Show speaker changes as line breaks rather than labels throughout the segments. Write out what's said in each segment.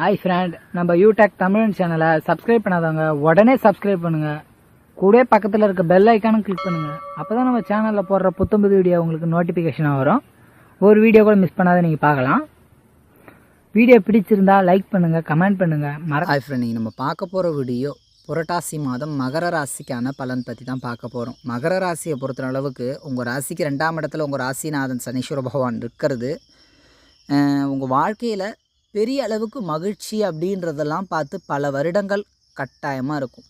Hi friend நம்ம யூடெக் தமிழன் சேனலை சப்ஸ்கிரைப் பண்ணாதவங்க உடனே சப்ஸ்கிரைப் பண்ணுங்க. கூட பக்கத்தில் இருக்க பெல் ஐக்கானும் கிளிக் பண்ணுங்க. அப்பதான் நம்ம சேனலில் போடுற புத்தம்புது வீடியோ உங்களுக்கு நோட்டிஃபிகேஷனாக வரும். ஒரு வீடியோ கூட மிஸ் பண்ணாத நீங்கள் பார்க்கலாம். வீடியோ பிடிச்சிருந்தா லைக் பண்ணுங்க கமெண்ட் பண்ணுங்க. மற
ஹாய் ஃப்ரெண்ட் நீங்கள் நம்ம பார்க்க போகிற வீடியோ புரட்டாசி மாதம் மகர ராசிக்கான பலன் பற்றி தான் பார்க்க போகிறோம் மகர ராசியை பொறுத்த அளவுக்கு உங்கள் ராசிக்கு ரெண்டாம் இடத்துல உங்கள் ராசிநாதன் சனீஸ்வர பகவான் இருக்கிறது உங்கள் வாழ்க்கையில் பெரிய அளவுக்கு மகிழ்ச்சி அப்படின்றதெல்லாம் பார்த்து பல வருடங்கள் கட்டாயமாக இருக்கும்.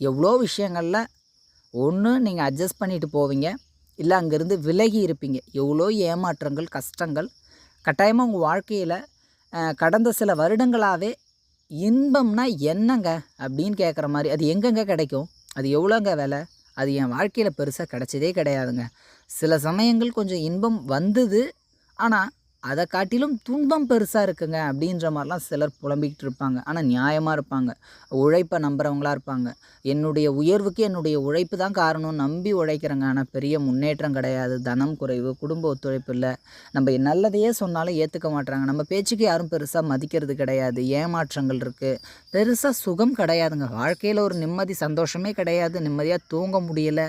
எவ்வளோ விஷயங்களில் ஒன்று நீங்கள் அட்ஜஸ்ட் பண்ணிட்டு போவீங்க. இல்லை அங்கேருந்து விலகி இருப்பீங்க. எவ்வளோ ஏமாற்றங்கள் கஷ்டங்கள். கட்டாயமாக உங்கள் வாழ்க்கையில் கடந்த சில வருடங்களாகவே இன்பம்னா என்னங்க அப்படின்னு கேட்குற மாதிரி அது எங்கெங்க கிடைக்கும்? அது எவ்வளோங்க விலை? அது என் வாழ்க்கையில் பெருசாக கிடைச்சதே கிடையாதுங்க. சில சமயங்கள் கொஞ்சம் இன்பம் வந்தது. ஆனால் அதை காட்டிலும் துன்பம் பெருசாக இருக்குங்க அப்படின்ற மாதிரிலாம் சிலர் புலம்பிக்கிட்டு இருப்பாங்க. ஆனால் நியாயமாக இருப்பாங்க. உழைப்பை நம்புகிறவங்களா இருப்பாங்க. என்னுடைய உயர்வுக்கு என்னுடைய உழைப்பு தான் காரணம் நம்பி உழைக்கிறேங்க. ஆனால் பெரிய முன்னேற்றம் கிடையாது. தனம் குறைவு குடும்ப ஒத்துழைப்பு இல்லை. நம்ம நல்லதையே சொன்னாலும் ஏற்றுக்க மாட்றாங்க. நம்ம பேச்சுக்கு யாரும் பெருசாக மதிக்கிறது கிடையாது. ஏமாற்றங்கள் இருக்குது பெருசாக சுகம் கிடையாதுங்க. வாழ்க்கையில் ஒரு நிம்மதி சந்தோஷமே கிடையாது. நிம்மதியாக தூங்க முடியல.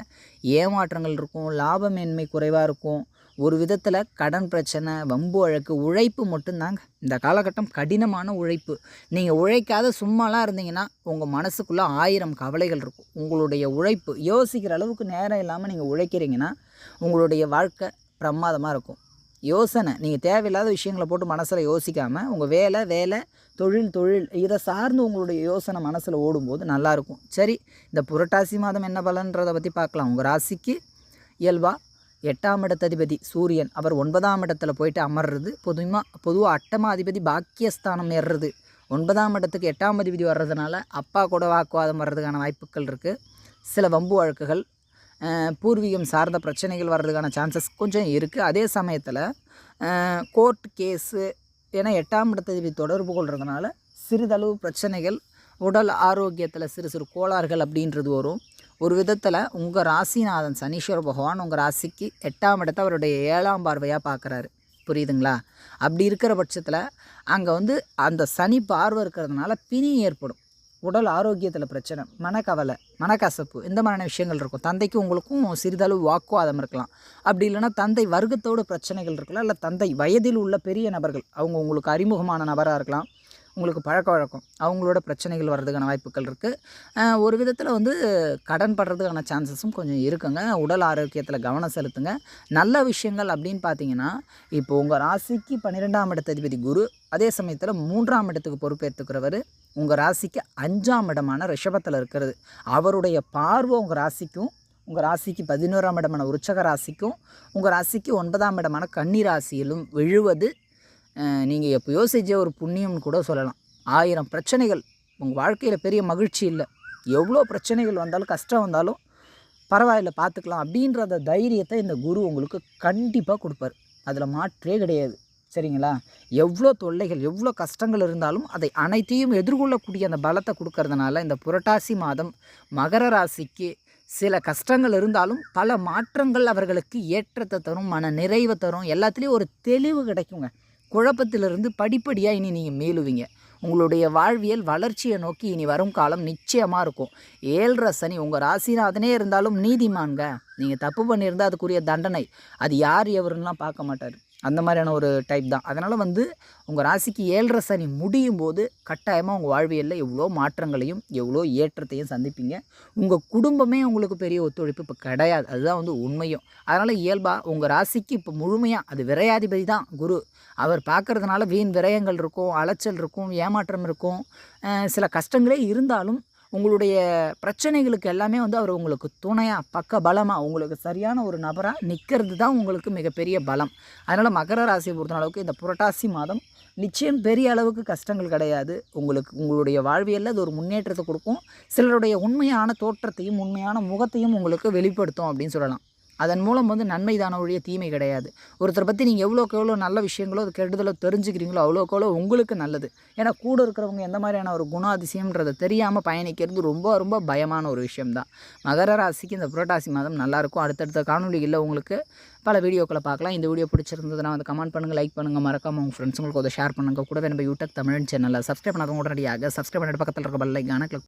ஏமாற்றங்கள் இருக்கும். லாபமேன்மை குறைவாக இருக்கும். ஒரு விதத்தில் கடன் பிரச்சனை வம்பு வழக்கு உழைப்பு மட்டும்தாங்க. இந்த காலகட்டம் கடினமான உழைப்பு. நீங்கள் உழைக்காத சும்மாலாம் இருந்தீங்கன்னா உங்கள் மனசுக்குள்ளே ஆயிரம் கவலைகள் இருக்கும். உங்களுடைய உழைப்பு யோசிக்கிற அளவுக்கு நேரம் இல்லாமல் நீங்கள் உழைக்கிறீங்கன்னா உங்களுடைய வாழ்க்கை பிரமாதமாக இருக்கும். யோசனை நீங்கள் தேவையில்லாத விஷயங்களை போட்டு மனசில் யோசிக்காமல் உங்கள் வேலை வேலை தொழில் தொழில் இதை சார்ந்து உங்களுடைய யோசனை மனசில் ஓடும்போது நல்லாயிருக்கும் சரி இந்த புரட்டாசி மாதம் என்ன பலன்றதை பற்றி பார்க்கலாம். உங்கள் ராசிக்கு இயல்பாக எட்டாம் இடத்ததிபதி சூரியன் அவர் ஒன்பதாம் இடத்துல போயிட்டு அமர்றது பொதுவாக பொதுவாக அட்டமாதிபதி பாக்கியஸ்தானம் ஏறுறது. ஒன்பதாம் இடத்துக்கு எட்டாம் அதிபதி வர்றதுனால அப்பா கூட வாக்குவாதம் வர்றதுக்கான வாய்ப்புகள் இருக்குது சில வம்பு வழக்குகள் பூர்வீகம் சார்ந்த பிரச்சனைகள் வர்றதுக்கான சான்சஸ் கொஞ்சம் இருக்குது அதே சமயத்தில் கோர்ட் கேஸு ஏன்னா எட்டாம் இடத்ததிபதி தொடர்பு கொள்றதுனால சிறிதளவு பிரச்சனைகள் உடல் ஆரோக்கியத்தில் சிறு சிறு கோளாறுகள் அப்படின்றது வரும். ஒரு விதத்தில் உங்கள் ராசிநாதன் சனீஸ்வர பகவான் உங்கள் ராசிக்கு எட்டாம் இடத்தை அவருடைய ஏழாம் பார்வையாக பார்க்குறாரு புரியுதுங்களா? அப்படி இருக்கிற பட்சத்தில் அங்கே வந்து அந்த சனி பார்வை இருக்கிறதுனால பிணி ஏற்படும். உடல் ஆரோக்கியத்தில் பிரச்சனை மனக்கவலை மனக்கசப்பு இந்த மாதிரியான விஷயங்கள் இருக்கும். தந்தைக்கு உங்களுக்கும் சிறிதளவு வாக்குவாதம் இருக்கலாம். அப்படி இல்லைன்னா தந்தை வர்க்கத்தோட பிரச்சனைகள் இருக்கலாம். இல்லை தந்தை வயதில் உள்ள பெரிய நபர்கள் அவங்க உங்களுக்கு அறிமுகமான நபராக இருக்கலாம். உங்களுக்கு பழக்க வழக்கம். அவங்களோட பிரச்சனைகள் வர்றதுக்கான வாய்ப்புகள் இருக்குது ஒரு விதத்தில் வந்து கடன் படுறதுக்கான சான்சஸும் கொஞ்சம் இருக்குங்க. உடல் ஆரோக்கியத்தில் கவனம் செலுத்துங்க. நல்ல விஷயங்கள் அப்படின்னு பார்த்தீங்கன்னா இப்போ உங்கள் ராசிக்கு பன்னிரெண்டாம் இடத்ததிபதி குரு அதே சமயத்தில் மூன்றாம் இடத்துக்கு பொறுப்பேற்றுக்கிறவர் உங்கள் ராசிக்கு அஞ்சாம் இடமான ரிஷபத்தில் இருக்கிறது. அவருடைய பார்வை உங்கள் ராசிக்கும் உங்கள் ராசிக்கு பதினோராம் இடமான உற்சக ராசிக்கும் உங்கள் ராசிக்கு ஒன்பதாம் இடமான கன்னி ராசியிலும் விழுவது நீங்கள் எப்போயோ செஞ்ச ஒரு புண்ணியம்னு கூட சொல்லலாம். ஆயிரம் பிரச்சனைகள் உங்கள் வாழ்க்கையில் பெரிய மகிழ்ச்சி இல்லை. எவ்வளோ பிரச்சனைகள் வந்தாலும் கஷ்டம் வந்தாலும் பரவாயில்ல பார்த்துக்கலாம் அப்படின்றத தைரியத்தை இந்த குரு உங்களுக்கு கண்டிப்பாக கொடுப்பார். அதில் மாற்றே கிடையாது. சரிங்களா? எவ்வளோ தொல்லைகள் எவ்வளோ கஷ்டங்கள் இருந்தாலும் அதை அனைத்தையும் எதிர்கொள்ளக்கூடிய அந்த பலத்தை கொடுக்கறதுனால இந்த புரட்டாசி மாதம் மகர ராசிக்கு சில கஷ்டங்கள் இருந்தாலும் பல மாற்றங்கள் அவர்களுக்கு ஏற்றத்தை தரும் மன நிறைவை தரும். எல்லாத்துலேயும் ஒரு தெளிவு கிடைக்குங்க. குழப்பத்திலிருந்து படிப்படியாக இனி நீங்கள் மேலுவீங்க. உங்களுடைய வாழ்வியல் வளர்ச்சியை நோக்கி இனி வரும் காலம் நிச்சயமாக இருக்கும். ஏழரை சனி உங்கள் ராசிநாதனே இருந்தாலும் நீதிமான்க. நீங்கள் தப்பு பண்ணியிருந்தால் அதுக்குரிய தண்டனை. அது யார் எவருன்னெலாம் பார்க்க மாட்டார். அந்த மாதிரியான ஒரு டைப் தான். அதனால் வந்து உங்கள் ராசிக்கு ஏழரை சனி முடியும் போது கட்டாயமாக உங்கள் வாழ்வியலில் எவ்வளோ மாற்றங்களையும் எவ்வளோ ஏற்றத்தையும் சந்திப்பீங்க. உங்கள் குடும்பமே உங்களுக்கு பெரிய ஒத்துழைப்பு இப்போ கிடையாது. அதுதான் வந்து உண்மையும். அதனால் இயல்பாக உங்கள் ராசிக்கு இப்போ முழுமையாக அது விரையாதிபதி தான் குரு. அவர் பார்க்கறதுனால வீண் விரயங்கள் இருக்கும் அலைச்சல் இருக்கும் ஏமாற்றம் இருக்கும். சில கஷ்டங்களே இருந்தாலும் உங்களுடைய பிரச்சனைகளுக்கு எல்லாமே வந்து அவர் உங்களுக்கு துணையாக பக்க பலமாக உங்களுக்கு சரியான ஒரு நபராக நிற்கிறது தான் உங்களுக்கு மிகப்பெரிய பலம். அதனால் மகர ராசியை பொறுத்த அளவுக்கு இந்த புரட்டாசி மாதம் நிச்சயம் பெரிய அளவுக்கு கஷ்டங்கள் கிடையாது. உங்களுக்கு உங்களுடைய வாழ்வியலில் அது ஒரு முன்னேற்றத்தை கொடுக்கும். சிலருடைய உண்மையான தோற்றத்தையும் உண்மையான முகத்தையும் உங்களுக்கு வெளிப்படுத்தும் அப்படின்னு சொல்லலாம். அதன் மூலம் வந்து நன்மை தான ஒழிய தீமை கிடையாது. ஒருத்தரை பற்றி நீங்கள் எவ்வளோக்கு எவ்வளோ நல்ல விஷயங்களோ அது கெடுதலோ தெரிஞ்சுக்கிறீங்களோ அவ்வளோக்கு எவ்வளோ உங்களுக்கு நல்லது. ஏன்னா கூட இருக்கிறவங்க எந்த மாதிரியான ஒரு குணாதிசயம்ன்றதை தெரியாமல் பயணிக்கிறது ரொம்ப ரொம்ப பயமான ஒரு விஷயம்தான். மகர ராசிக்கு இந்த புரட்டாசி மாதம் நல்லாயிருக்கும் அடுத்தடுத்த காணொலிகளில் உங்களுக்கு பல வீடியோக்களை பார்க்கலாம். இந்த வீடியோ பிடிச்சிருந்ததுன்னா வந்து கமெண்ட் பண்ணுங்கள் லைக் பண்ணுங்கள் மறக்காம உங்கள் ஃப்ரெண்ட்ஸுங்களுக்கு அதை ஷேர் பண்ணுங்கள் கூட நம்ம யூடியூப் தமிழ் சேனலில் சப்ஸ்கிரைப் பண்ணாதவங்க உடனடியாக சப்ஸ்கிரைப் பண்ணிட்டு பக்கத்தில் இருக்க பல்லைக்கான கிளிக்